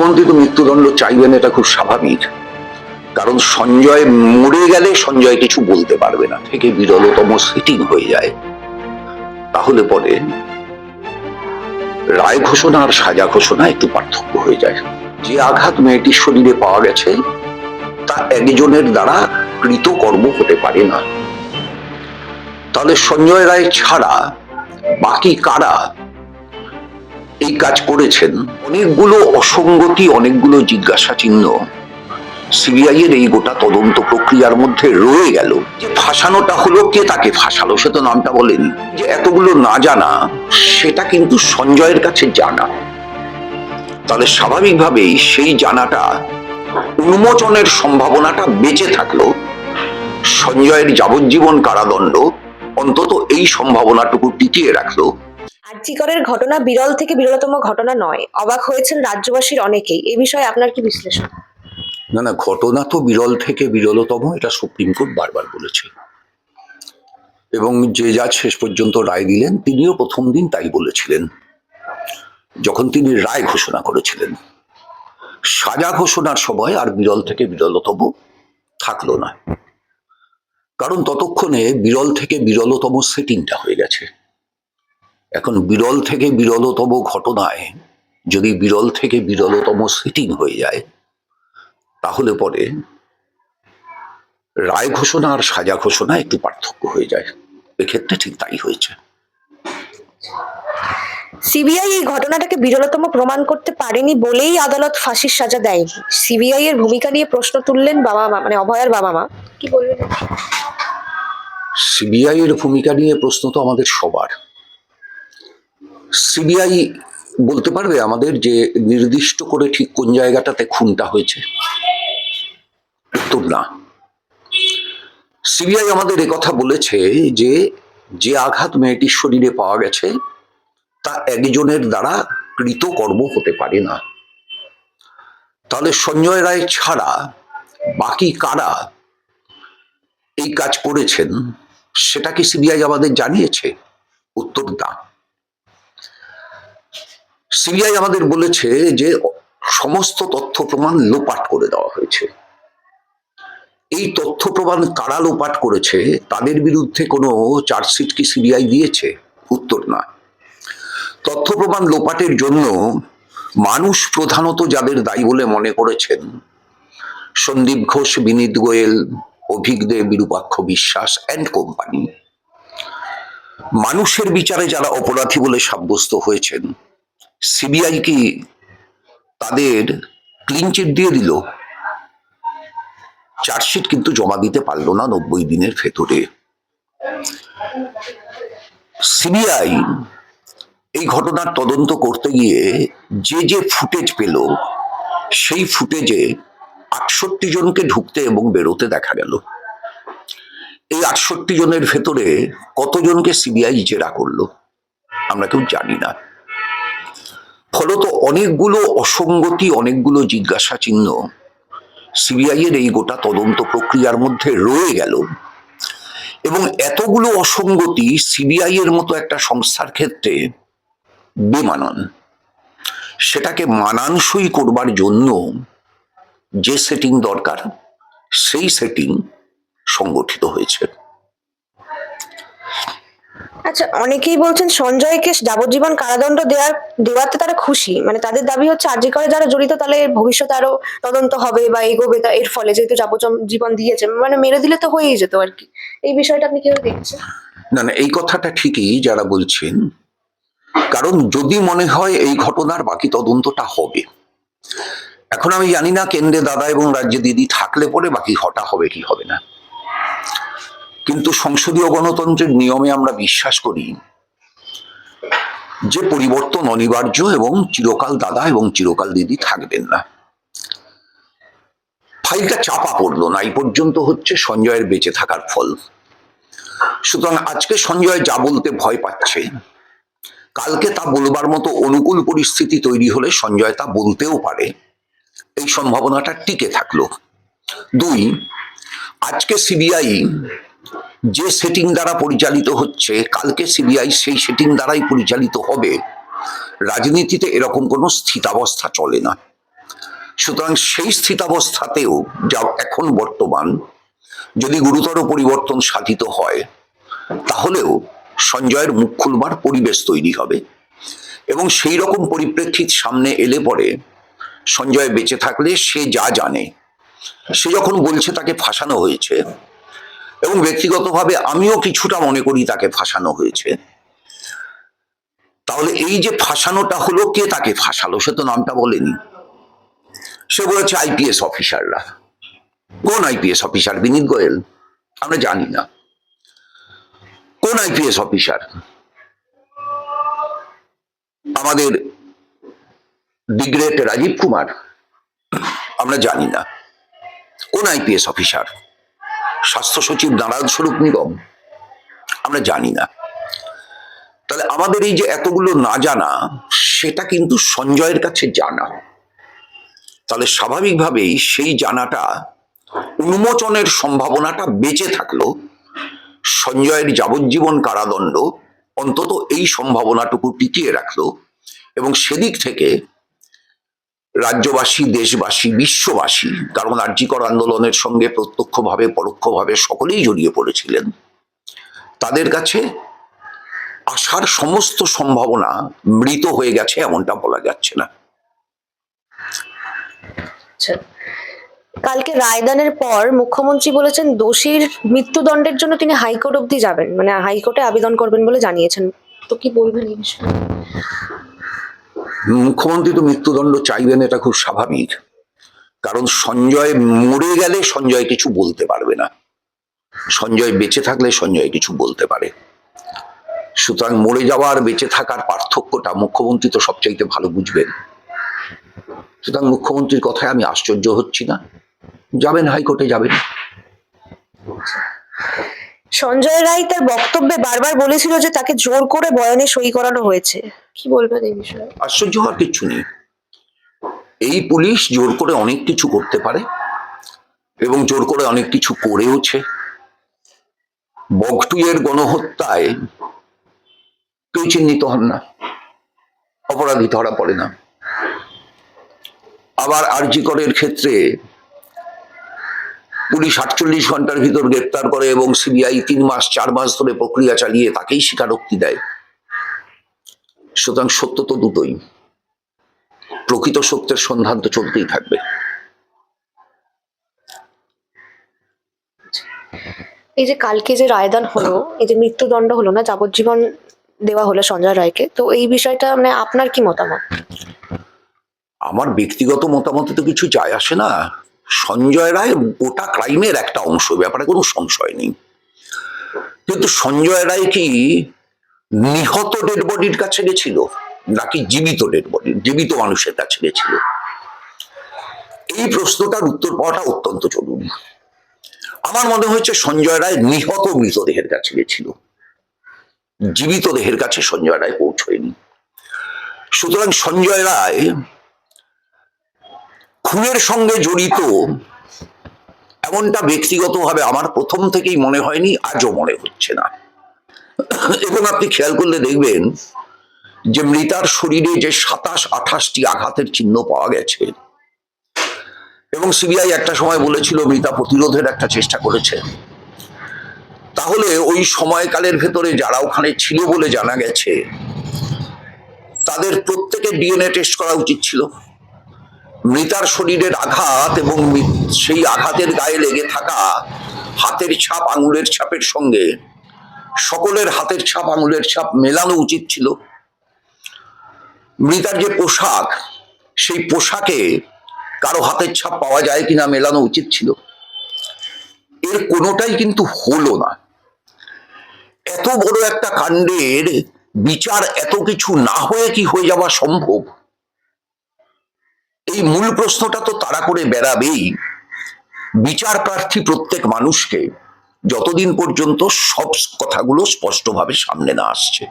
মুখ্যমন্ত্রী তো মৃত্যুদণ্ড চাইবেন এটা খুব স্বাভাবিক। কারণ সঞ্জয় মরে গেলে সঞ্জয় কিছু বলতে পারবে না। থেকে বিরলতম সিটিং হয়ে যায়। তাহলে পরে রায় ঘোষণা আর সাজা ঘোষণা একটু পার্থক্য হয়ে যায়। যে আঘাত মেয়েটির শরীরে পাওয়া গেছে, তা একজনের দ্বারা কৃতকর্ম হতে পারে না। তাহলে সঞ্জয় রায় ছাড়া বাকি কারা এই কাজ করেছেন। অনেকগুলো অসঙ্গতি, অনেকগুলো জিজ্ঞাসা চিহ্ন সিবিআই এর এই গোটা তদন্ত প্রক্রিয়ার মধ্যে রয়ে গেল। যে ফাঁসানোটা হলো কে তাকে ফাঁসালো, সে তো নামটা বলেনি। যে এতগুলো না জানা, সেটা কিন্তু সঞ্জয়ের কাছে জানা। তাহলে স্বাভাবিকভাবেই সেই জানাটা, উন্মোচনের সম্ভাবনাটা বেঁচে থাকল। সঞ্জয়ের যাবজ্জীবন কারাদণ্ড অন্তত এই সম্ভাবনাটুকু টিকিয়ে রাখল। আর্যিকরের ঘটনা বিরল থেকে বিরলতম ঘটনা নয়। অবাক হয়েছেন রাজ্যবাসীর অনেকেই। এ বিষয়ে আপনার কি বিশ্লেষণ? না না, ঘটনা তো বিরল থেকে বিরলতম, এটা সুপ্রিম কোর্ট বারবার বলেছে। এবং যে জাজ শেষ পর্যন্ত রায় দিলেন, তিনিও প্রথম দিন তাই বলেছিলেন। যখন তিনি রায় ঘোষণা করেছিলেন, সাজা ঘোষণার সময় আর বিরল থেকে বিরলতম থাকল না। কারণ ততক্ষণে বিরল থেকে বিরলতম সেটিংটা হয়ে গেছে। এখন বিরল থেকে বিরলতম ঘটনায় যদি বিরল থেকে বিরলতম সেটিং হয়ে যায় তাহলে পরে রায় ঘোষণা আর সাজা ঘোষণা একটু পার্থক্য হয়ে যায়। এক্ষেত্রে ঠিক তাই হয়েছে। সিবিআই এই ঘটনাটাকে বিরলতম প্রমাণ করতে পারেনি বলেই আদালত ফাঁসির সাজা দেয়নি। সিবিআই এর ভূমিকা নিয়ে প্রশ্ন তুললেন বাবা মা মানে অভয়ার বাবা মা। কি বলবেন সিবিআই এর ভূমিকা নিয়ে প্রশ্ন তো আমাদের সবার। সিবিআই বলতে পারবে আমাদের যে নির্দিষ্ট করে ঠিক কোন জায়গাটাতে খুনটা হয়েছে? উত্তর না। সিবিআই আমাদের কথা বলেছে যে যে আঘাত মেয়েটির শরীরে পাওয়া গেছে, তা একজনের দ্বারা কৃতকর্ম হতে পারে না। তাহলে সঞ্জয় রায় ছাড়া বাকি কারা এই কাজ করেছেন, সেটা কি সিবিআই আমাদের জানিয়েছে? উত্তর না। সিবিআই আমাদের বলেছে যে সমস্ত তথ্য প্রমাণ লোপাট করে দেওয়া হয়েছে। এই তথ্য প্রমাণ কারা লোপাট করেছে, তাদের বিরুদ্ধে কোনো চার্জশিট কি সিবিআই দিয়েছে? উত্তর না। তথ্য প্রমাণ লোপাটের জন্য মানুষ প্রধানত যাদের দায়ী বলে মনে করেছেন, সন্দীপ ঘোষ, বিনীত গোয়েল অভিজ্ঞ বিরূপাক্ষ বিশ্বাস অ্যান্ড কোম্পানি মানুষের বিচারে যারা অপরাধী বলে সাব্যস্ত হয়েছেন সিবিআই কি তাদের ক্লিনচিট দিয়ে দিল। চার্জশিট কিন্তু জমা দিতে পারল না নব্বই দিনের ভেতরে। সিবিআই এই ঘটনার তদন্ত করতে গিয়ে যে যে ফুটেজ পেল, সেই ফুটেজে আটষট্টি জনকে ঢুকতে এবং বেরোতে দেখা গেল। এই আটষট্টি জনের ভেতরে কতজনকে সিবিআই জেরা করল, আমরা কেউ জানি না। ফলত অনেকগুলো অসঙ্গতি, অনেকগুলো জিজ্ঞাসা চিহ্ন। সিবিআই এর এই গোটা তদন্ত প্রক্রিয়ার মধ্যে রয়ে গেল। এবং এতগুলো অসঙ্গতি সিবিআই এর মতো একটা সংস্থার ক্ষেত্রে বেমানান। সেটাকে মানানসই করবার জন্য যে সেটিং দরকার, সেই সেটিং সংগঠিত হয়েছে। আচ্ছা অনেকেই বলছেন সঞ্জয়কে যাবজ্জীবন কারাদণ্ড দেওয়ার, দেওয়াতে তারা খুশি। মানে তাদের দাবি হচ্ছে আর্যিকরে যারা জড়িত তাহলে ভবিষ্যতে আরও তদন্ত হবে বা এগোবে তা এর ফলে, যেহেতু যাবজ্জীবন দিয়েছে। মানে মেরে দিলে তো হয়েই যেত আর কি। এই বিষয়টা আপনি কীভাবে দেখছেন? না না, এই কথাটা ঠিকই যারা বলছেন। কারণ যদি মনে হয় এই ঘটনার বাকি তদন্তটা হবে, এখন আমি জানি না কেন্দ্রে দাদা এবং রাজ্যে দিদি থাকলে পরে বাকি ঘটা হবে, কি হবে না। কিন্তু সংসদীয় গণতন্ত্রের নিয়মে আমরা বিশ্বাস করি যে পরিবর্তন অনিবার্য এবং চিরকাল দাদা এবং চিরকাল দিদি থাকবেন না। ফাইলটা চাপা পড়ল না, এই পর্যন্ত হচ্ছে সঞ্জয়ের বেঁচে থাকার ফল। সুতরাং আজকে সঞ্জয় যা বলতে ভয় পাচ্ছে, কালকে তা বলবার মতো অনুকূল পরিস্থিতি তৈরি হলে সঞ্জয় তা বলতেও পারে। এই সম্ভাবনাটা টিকে থাকল। দুই, আজকে সিবিআই যে সেটিং দ্বারা পরিচালিত হচ্ছে, কালকে সিবিআই সেই সেটিং দ্বারাই পরিচালিত হবে, রাজনীতিতে এরকম কোনো স্থিতাবস্থা চলে না। সুতরাং সেই স্থিতাবস্থাতেও যা এখন বর্তমান, যদি গুরুতর পরিবর্তন সাধিত হয়, তাহলেও সঞ্জয়ের মুখ খুলবার পরিবেশ তৈরি হবে। এবং সেই রকম পরিপ্রেক্ষিত সামনে এলে পরে সঞ্জয় বেঁচে থাকলে সে যা জানে, সে যখন বলছে তাকে ফাঁসানো হয়েছে এবং ব্যক্তিগতভাবে আমিও কিছুটা মনে করি তাকে ফাঁসানো হয়েছে। তাহলে এই যে ফাঁসানোটা হলো, কে তাকে ফাঁসালো? সে তো নামটা বলেনি। সে বলেছে আইপিএস অফিসাররা। কোন আইপিএস অফিসার? বিনীত গোয়েল। আমরা জানি না। কোন আইপিএস অফিসার? আমাদের ডিগ্রেট রাজীব কুমার। আমরা জানি না। কোন আইপিএস অফিসার? স্বাস্থ্য সচিব নারায়ণ স্বরূপ নিগম। আমরা জানি না। তাহলে আমাদের এই যে এতগুলো না জানা, সেটা কিন্তু সঞ্জয়ের কাছে জানা। তাহলে স্বাভাবিকভাবেই সেই জানাটা, উন্মোচনের সম্ভাবনাটা বেঁচে থাকল সঞ্জয়ের যাবজ্জীবন কারাদণ্ড, অন্তত এই সম্ভাবনাটুকু টিকিয়ে রাখল এবং সেদিক থেকে রাজ্যবাসী, দেশবাসী, বিশ্ববাসী কারণ আর্যিকর আন্দোলনের সঙ্গে প্রত্যক্ষভাবে, পরোক্ষভাবে সকলেই জড়িয়ে পড়েছিলেন। তাদের কাছে আসার সমস্ত সম্ভাবনা মৃত হয়ে গেছে এমনটা বলা যাচ্ছে না। আচ্ছা কালকে রায়দানের পর মুখ্যমন্ত্রী বলেছেন দোষীর মৃত্যুদণ্ডের জন্য তিনি হাইকোর্ট অবধি যাবেন মানে হাইকোর্টে আবেদন করবেন বলে জানিয়েছেন। তো কি বলবেন মুখ্যমন্ত্রী তো মৃত্যুদণ্ড চাইবেন, এটা খুব স্বাভাবিক। কারণ সঞ্জয় মরে গেলে সঞ্জয় কিছু বলতে পারবে না। সঞ্জয় বেঁচে থাকলে সঞ্জয় কিছু বলতে পারে। সুতরাং মরে যাওয়ার, বেঁচে থাকার পার্থক্যটা মুখ্যমন্ত্রী তো সবচাইতে ভালো বুঝবেন। সুতরাং মুখ্যমন্ত্রীর কথায় আমি আশ্চর্য হচ্ছি না। যাবেন, হাইকোর্টে যাবেন। সঞ্জয় রায় তার বক্তব্যে বারবার বলেছিল যে তাকে জোর করে বয়ানে সই করানো হয়েছে। কি বলবেন এই বিষয়ে? আশ্চর্য হওয়ার কিছু নেই। এই পুলিশ জোর করে অনেক কিছু করতে পারে এবং জোর করে অনেক কিছু করেওছে। বগটুইয়ের গণহত্যায় কেউ চিহ্নিত হন না। অপরাধী ধরা পড়ে না। আবার আরজিকরের ক্ষেত্রে পুলিশ আটচল্লিশ ঘণ্টার ভিতর গ্রেপ্তার করে এবং সিবিআই তিন মাস চার মাস ধরে প্রক্রিয়া চালিয়ে তাকেই স্বীকারোক্তি দেয়। সুতরাং সত্য তো দুটোই। প্রকৃত সত্যের সন্ধান তো চলতেই থাকবে। এই যে কালকে যে রায়দান হলো এই যে মৃত্যুদণ্ড হলো না যাবজ্জীবন দেওয়া হলো সঞ্জয় রায়কে তো এই বিষয়টা মানে আপনার কি মতামত? আমার ব্যক্তিগত মতামতে তো কিছু যায় আসে না। সঞ্জয় রায় ওটা ক্রাইমের একটা অংশ ব্যাপারে কোনো সংশয় নেই। কিন্তু সঞ্জয় রায় কি নিহত ডেড বডির কাছে গেছিল? নাকি জীবিত ডেড বডি জীবিত মানুষের কাছে গেছিল? এই প্রশ্নটার উত্তর পাওয়াটা অত্যন্ত জরুরি। আমার মনে হয়েছে সঞ্জয় রায় নিহত মৃতদেহের কাছে গেছিল। জীবিত দেহের কাছে সঞ্জয় রায় পৌঁছয়নি। সুতরাং সঞ্জয় রায় খুনের সঙ্গে জড়িত। এমনটা ব্যক্তিগতভাবে আমার প্রথম থেকেই মনে হয়নি, আজও মনে হচ্ছে না। এবং আপনি খেয়াল করলে দেখবেন যে মৃতার শরীরে যে সাতাশ, আঠাশটি আঘাতের চিহ্ন পাওয়া গেছে। এবং সিবিআই একটা সময় বলেছিল মৃতা প্রতিরোধের একটা চেষ্টা করেছে। তাহলে ওই সময়কালের ভেতরে যারা ওখানে ছিল বলে জানা গেছে, তাদের প্রত্যেকে ডিএনএ টেস্ট করা উচিত ছিল। মৃতার শরীরের আঘাত এবং সেই আঘাতের গায়ে লেগে থাকা হাতের ছাপ আঙুলের ছাপের সঙ্গে সকলের হাতের ছাপ আঙুলের ছাপ মেলানো উচিত ছিল। মৃতার যে পোশাক, সেই পোশাকে কারও হাতের ছাপ পাওয়া যায় কিনা মেলানো উচিত ছিল। এর কোনোটাই কিন্তু হলো না। এত বড় একটা কাণ্ডের বিচার এত কিছু না হয়ে কি হয়ে যাওয়া সম্ভব? এই মূল প্রশ্নটা তো তারা করে বেড়াবেই। বিচার প্রার্থী প্রত্যেক মানুষকে যতদিন পর্যন্ত সব কথাগুলো স্পষ্টভাবে সামনে না আসছে।